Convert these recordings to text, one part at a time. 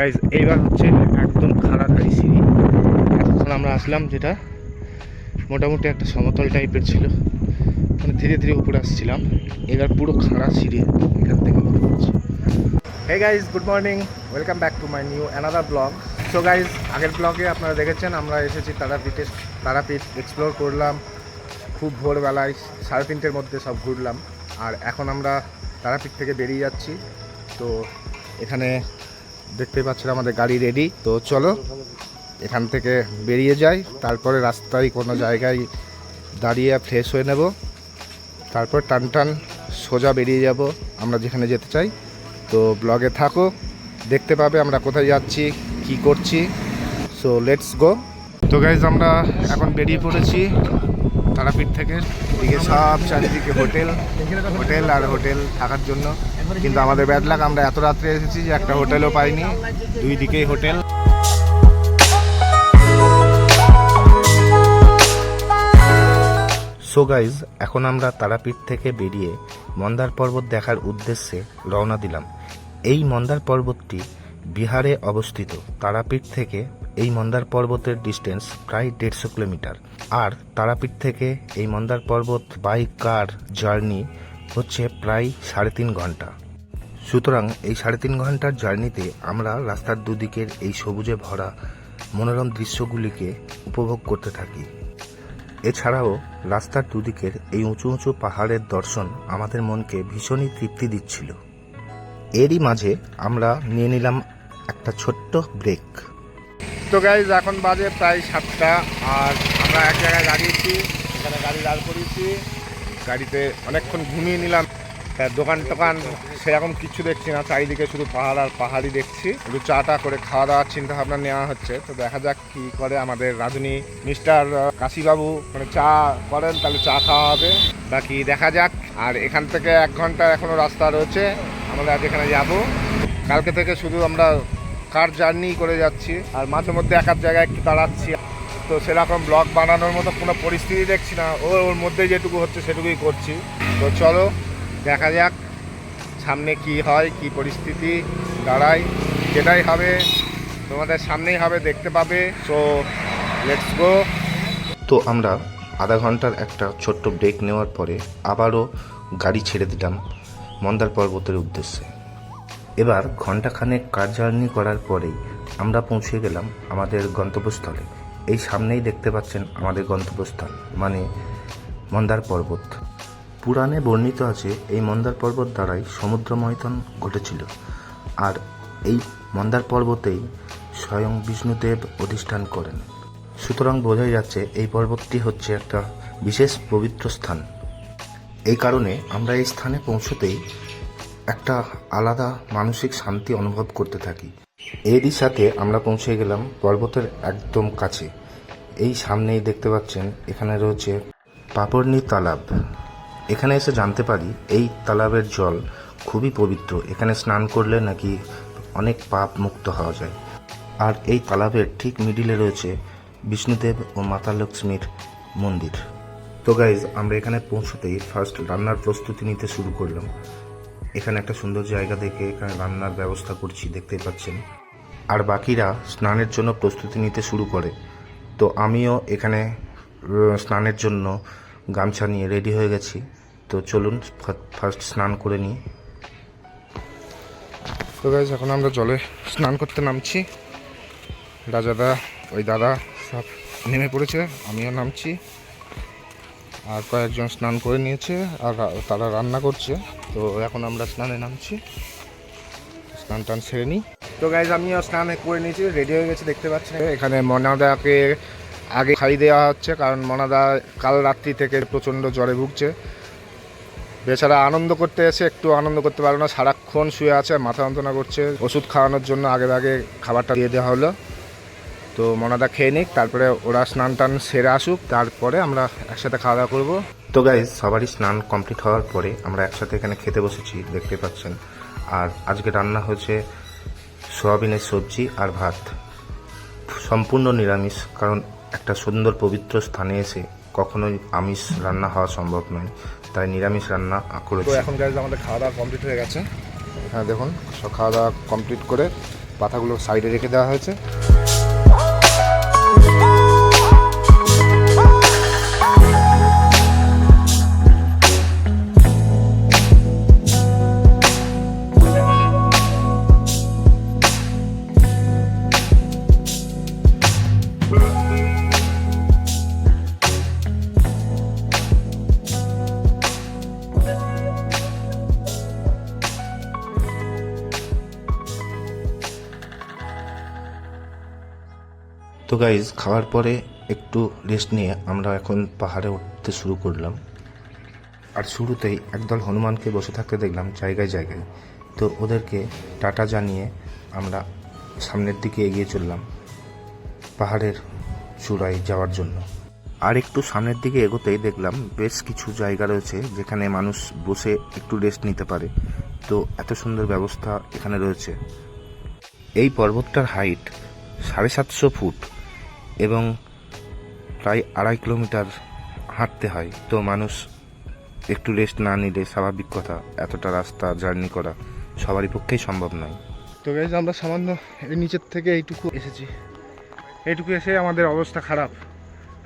Guys এইবার হচ্ছে একদম খাড়াখাড়ি সিঁড়ি। এতক্ষণ আমরা আসলাম যেটা মোটামুটি একটা সমতল টাইপের ছিল। মানে ধীরে ধীরে উপরে আসছিলাম। এবার পুরো খাড়া সিঁড়ি এখান থেকে মনে হচ্ছে hey guys good morning welcome back to my new another blog so guys আগের ব্লগে আপনারা দেখেছেন, আমরা এসেছি তারাপীঠে তারাপীঠ এক্সপ্লোর করলাম। খুব ভোরবেলায় সাড়ে তিনটের মধ্যে সব ঘুরলাম। আর এখন আমরা তারাপীঠ থেকে বেরিয়ে যাচ্ছি। তো এখানে দেখতেই পাচ্ছেন আমাদের গাড়ি রেডি তো চলো, এখান থেকে বেরিয়ে যাই। তারপরে রাস্তায় কোনো জায়গায় দাঁড়িয়ে ফ্রেশ হয়ে নেব। তারপর টান টান সোজা বেরিয়ে যাব আমরা যেখানে যেতে চাই। তো ব্লগে থাকো, দেখতে পাবে আমরা কোথায় যাচ্ছি, কি করছি। সো লেটস গো তো গাইজ আমরা এখন বেরিয়ে পড়েছি তারাপীঠ থেকে। এদিকে সব, চারিদিকে হোটেল হোটেল আর হোটেল থাকার জন্য। কিন্তু আমাদের ব্যাড লাগ আমরা এত রাত্রে এসেছি যে একটা হোটেলও পাইনি। দুই দিকেই হোটেল। সো গাইজ এখন আমরা তারাপীঠ থেকে বেরিয়ে মন্দার পর্বত দেখার উদ্দেশ্যে রওনা দিলাম। এই মন্দার পর্বতটি বিহারে অবস্থিত তারাপীঠ থেকে এই মন্দার পর্বতের ডিস্টেন্স প্রায় দেড়শো কিলোমিটার। আর তারাপীঠ থেকে এই মন্দার পর্বত বাই কার জার্নি হচ্ছে প্রায় সাড়ে তিন ঘণ্টা। সুতরাং এই সাড়ে তিন ঘণ্টার জার্নিতে আমরা রাস্তার দুদিকের এই সবুজে ভরা মনোরম দৃশ্যগুলিকে উপভোগ করতে থাকি। এছাড়াও রাস্তার দুদিকের এই উঁচু উঁচু পাহাড়ের দর্শন আমাদের মনকে ভীষণই তৃপ্তি দিচ্ছিল। এরই মাঝে আমরা নিয়ে নিলাম একটা ছোট্ট ব্রেক তো গাইজ এখন বাজে প্রায় সাতটা আর আমরা এক জায়গায় দাঁড়িয়েছি এখানে গাড়ি দাঁড় করিয়েছি। গাড়িতে অনেকক্ষণ ঘুমিয়ে নিলাম। দোকান টোকান সেরকম কিছু দেখছি না, চারিদিকে শুধু পাহাড় আর পাহাড়ই দেখছি। একটু চা টা করে খাওয়া দাওয়ার চিন্তা ভাবনা নেওয়া হচ্ছে। তো দেখা যাক কি করে আমাদের রাজনী মিস্টার কাশিবাবু মানে চা করেন, তাহলে চা খাওয়া হবে। বাকি দেখা যাক। আর এখান থেকে এক ঘণ্টা এখনও রাস্তা রয়েছে। আমরা আজ এখানে যাব। কালকে থেকে শুধু আমরা কার জার্নি করে যাচ্ছি, আর মাঝে মধ্যে এক জায়গায় একটু দাঁড়াচ্ছি। তো সেরকম ব্লগ বানানোর মতো কোনো পরিস্থিতি দেখছি না, ও ওর মধ্যে যেটুকু হচ্ছে সেটুকুই করছি। তো চলো, দেখা যাক সামনে কি হয়, কি পরিস্থিতি দাঁড়ায় যেটাই হবে, তোমাদের সামনেই হবে, দেখতে পাবে। সো লেটস গো তো আমরা আধা ঘণ্টার একটা ছোট্ট ব্রেক নেওয়ার পরে আবারও গাড়ি ছেড়ে দিলাম মন্দার পর্বতের উদ্দেশ্যে। এবার ঘন্টাখানেক কার জার্নি করার পরেই আমরা পৌঁছে গেলাম আমাদের গন্তব্যস্থলে। এই সামনেই দেখতে পাচ্ছেন আমাদের গন্তব্যস্থল মানে মন্দার পর্বত। পুরাণে বর্ণিত আছে, এই মন্দার পর্বত দ্বারাই সমুদ্র মৈথন ঘটেছিল। আর এই মন্দার পর্বতেই স্বয়ং বিষ্ণুদেব অধিষ্ঠান করেন। সুতরাং বোঝাই যাচ্ছে, এই পর্বতটি হচ্ছে একটা বিশেষ পবিত্র স্থান। এই কারণে আমরা এই স্থানে পৌঁছতেই একটা আলাদা মানসিক শান্তি অনুভব করতে থাকি। এরই সাথে আমরা পৌঁছে গেলাম পর্বতের একদম কাছে। এই সামনেই দেখতে পাচ্ছেন, এখানে রয়েছে পাপড়নি তালাব। এখানে এসে জানতে পারি, এই তালাবের জল খুবই পবিত্র। এখানে স্নান করলে নাকি অনেক পাপ মুক্ত হওয়া যায়। আর এই তালাবের ঠিক মিডিলে রয়েছে বিষ্ণুদেব ও মাতা লক্ষ্মীর মন্দির। তো গাইজ আমরা এখানে পৌঁছতেই ফার্স্ট রান্নার প্রস্তুতি নিতে শুরু করলাম। এখানে একটা সুন্দর জায়গা দেখে এখানে রান্নার ব্যবস্থা করছি, দেখতেই পাচ্ছেন। আর বাকিরা স্নানের জন্য প্রস্তুতি নিতে শুরু করে। তো আমিও এখানে স্নানের জন্য গামছা নিয়ে রেডি হয়ে গেছি। তো চলুন ফার্স্ট স্নান করে নিই। তো গাইজ এখন আমরা জলে স্নান করতে নামছি। রাজাদা, ওই দাদা সব নেমে পড়েছে, আমিও নামছি। আর কয়েকজন স্নান করে নিয়েছে, আর তারা রান্না করছে। তো এখন আমরা স্নানে নামছি। স্নান টান সেরে নিই। তো গাইজ আমিও স্নান করে নিয়েছি রেডি হয়ে গেছে, দেখতে পাচ্ছি এখানে মনাদাকে আগে খাই দেওয়া হচ্ছে, কারণ মনাদা কাল রাত্রি থেকে প্রচণ্ড জ্বরে ভুগছে। বেচারা আনন্দ করতে এসে একটু আনন্দ করতে পারল না, সারাক্ষণ শুয়ে আছে, মাথা যন্ত্রণা করছে। ওষুধ খাওয়ানোর জন্য আগে আগে খাবারটা দিয়ে দেওয়া হলো। তো মনাদা খেয়ে নিক তারপরে ওরা স্নান টান সেরে আসুক তারপরে আমরা একসাথে খাওয়া দাওয়া করব। তো গাইজ সবারই স্নান কমপ্লিট হওয়ার পরে আমরা একসাথে এখানে খেতে বসেছি দেখতে পাচ্ছেন। আর আজকে রান্না হয়েছে সোয়াবিনের সবজি আর ভাত। সম্পূর্ণ নিরামিষ কারণ একটা সুন্দর পবিত্র স্থানে এসে কখনোই আমিষ রান্না হওয়া সম্ভব নয় তাই নিরামিষ রান্না করেছি। তো এখন গাইজ আমাদের খাওয়া দাওয়া কমপ্লিট হয়ে গেছে। হ্যাঁ দেখুন সব খাওয়া দাওয়া কমপ্লিট করে পাতাগুলো সাইডে রেখে দেওয়া হয়েছে। তো গাইজ খাওয়ার পরে একটু রেস্ট নিয়ে আমরা এখন পাহাড়ে উঠতে শুরু করলাম। আর শুরুতেই একদল হনুমানকে বসে থাকতে দেখলাম জায়গায় জায়গায়। তো ওদেরকে টাটা জানিয়ে আমরা সামনের দিকে এগিয়ে চললাম পাহাড়ের চূড়ায় যাওয়ার জন্য। আর একটু সামনের দিকে এগোতেই দেখলাম বেশ কিছু জায়গা রয়েছে যেখানে মানুষ বসে একটু রেস্ট নিতে পারে। তো এত সুন্দর ব্যবস্থা এখানে রয়েছে। এই পর্বতটার হাইট সাড়ে সাতশো ফুট। এবং প্রায় আড়াই কিলোমিটার হাঁটতে হয়। তো মানুষ একটু রেস্ট না নিলে স্বাভাবিক কথা, এতটা রাস্তা জার্নি করা সবারই পক্ষেই সম্ভব নয়। তো গাইজ আমরা সামান্য এর নিচের থেকে এইটুকু এসেছি। এইটুকু এসে আমাদের অবস্থা খারাপ,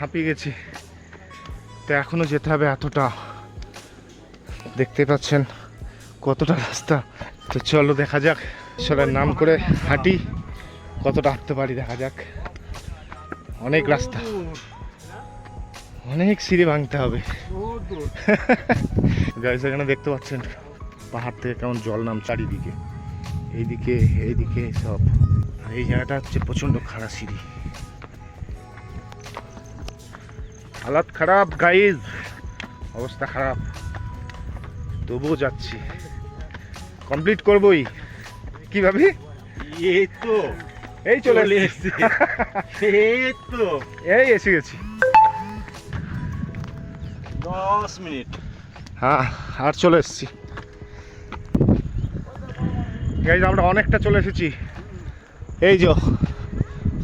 হাঁপিয়ে গেছি। তো এখনও যেতে হবে এতটা। দেখতে পাচ্ছেন কতটা রাস্তা। তো চলো দেখা যাক ঈশ্বরের নাম করে হাঁটি, কতটা হাঁটতে পারি দেখা যাক। অনেক রাস্তা। অনেক সিঁড়ি ভাঙতে হবে। গাইজ এখানে দেখতে পাচ্ছেন পাহাড় থেকে কেমন জল নাম চারিদিকে। এইদিকে এইদিকে সব। আর এই জায়গাটা হচ্ছে প্রচণ্ড খারাপ সিঁড়ি। হালাত খারাপ গাইজ অবস্থা খারাপ। তবুও যাচ্ছি। কমপ্লিট করবই। কি ভাবি? এই তো। এই চলে এসেছি। তো। এই এসে গেছি। দশ মিনিট। হ্যাঁ আর চলে এসেছি। গাইজ আমরা অনেকটা চলে এসেছি। এই যে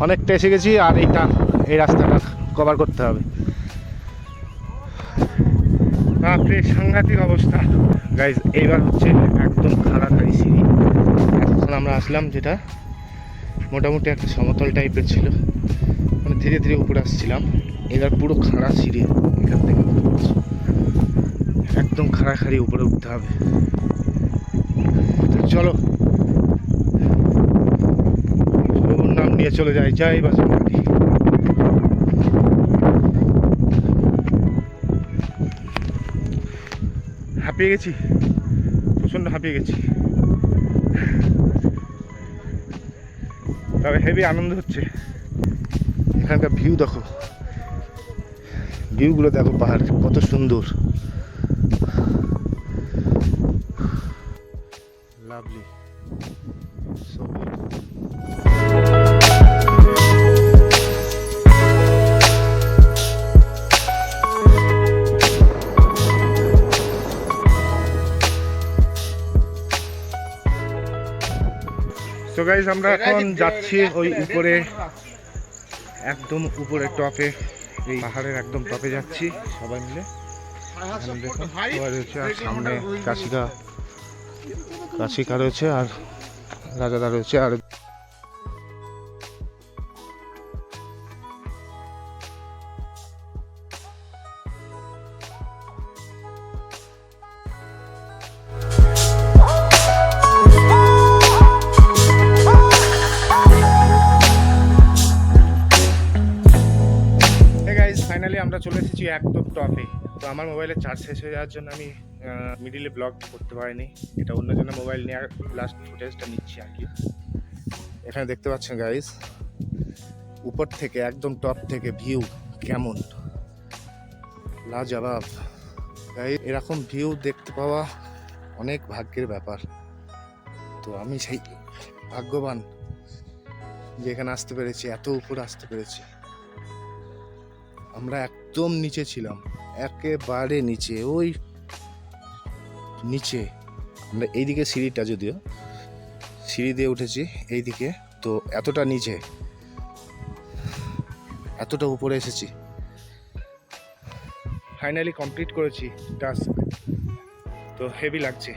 অনেকটা এসে গেছি আর এইটা এই রাস্তাটা কভার করতে হবে। বাপরে সাংঘাতিক অবস্থা। গাইজ এইবার হচ্ছে একদম খাড়াখাড়ি সিঁড়ি। এখন আমরা আসলাম যেটা মোটামুটি একটা সমতল টাইপের ছিল। মানে ধীরে ধীরে উপরে আসছিলাম। এবার পুরো খাড়া সিঁড়ি এখান থেকে। একদম খাড়াখাড়ি উপরে উঠতে হবে। তো চলো। নাম নিয়ে চলে যাই। যাই বাসন্তী। হাঁপিয়ে গেছি? প্রচণ্ড হাঁপিয়ে গেছি। তবে হেভি আনন্দ হচ্ছে। এখানকার ভিউ দেখো। ভিউগুলো দেখো পাহাড় কত সুন্দর। Lovely. গাইজ আমরা এখন যাচ্ছি ওই উপরে। একদম উপরে টপে এই পাহাড়ের একদম টপে যাচ্ছি সবাই মিলে। এখানে দেখুন সবাই রয়েছে আর সামনে কাশিকা কাশিকা রয়েছে আর রাজাদা রয়েছে আর একদম টপে। তো আমার মোবাইলে চার্জ শেষ হয়ে যাওয়ার জন্য আমি মিডিলে ব্লগ করতে পারিনি। এটা অন্যজনের মোবাইল নিয়ে লাস্ট ফুটেজটা নিচ্ছি আর কি। এখানে দেখতে পাচ্ছেন গাইজ উপর থেকে একদম টপ থেকে ভিউ কেমন? লাজবাব। গাইজ এরকম ভিউ দেখতে পাওয়া অনেক ভাগ্যের ব্যাপার। তো আমি সেই ভাগ্যবান যে এখানে আসতে পেরেছি, এত উপরে আসতে পেরেছি। আমরা একদম নিচে ছিলাম। একেবারে নিচে, ওই নিচে। আমরা এইদিকে সিঁড়িটা যদিও, সিঁড়ি দিয়ে উঠেছি এইদিকে, তো এতটা নিচে, এতটা উপরে এসেছি। ফাইনালি কমপ্লিট করেছি টাস্ক তো হেভি লাগছে।